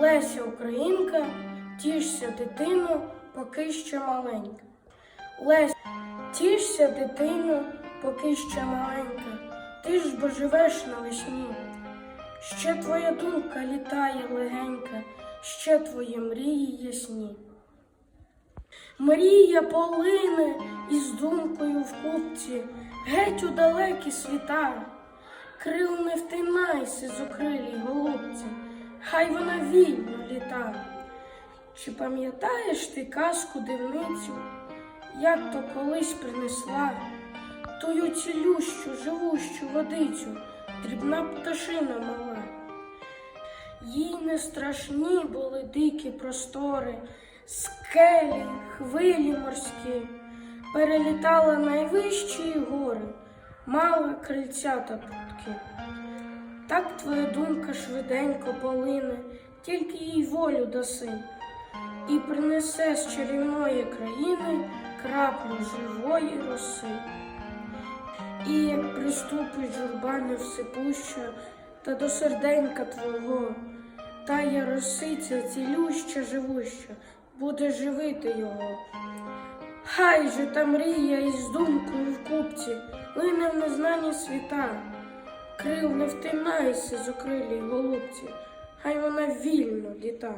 Леся Українка, тішся дитино, поки ще маленька. Леся, тішся дитино, поки ще маленька. Ти ж бо живеш навесні. Ще твоя думка літає легенька, ще твої мрії ясні. Мрія полине із думкою в купці, геть у далекі світа. Крил не втинайся з окрилій голубці, хай вона вільно літа. Чи пам'ятаєш ти казку дивницю, як то колись принесла тую цілющу, живущу водицю, дрібна пташина мала? Їй не страшні були дикі простори, скелі, хвилі морські, перелітала найвищі гори, мала крильця та прутки. Так твоя думка швиденько полине, тільки їй волю даси, і принесе з чарівної країни краплю живої роси. І як приступить журба невсипуща, та до серденька твого, тая росиця цілюща живуща, буде живити його. Хай же та мрія із думкою в купці, лине в незнані світа, крил не втинайся з окрилій голубці, хай вона вільно літа.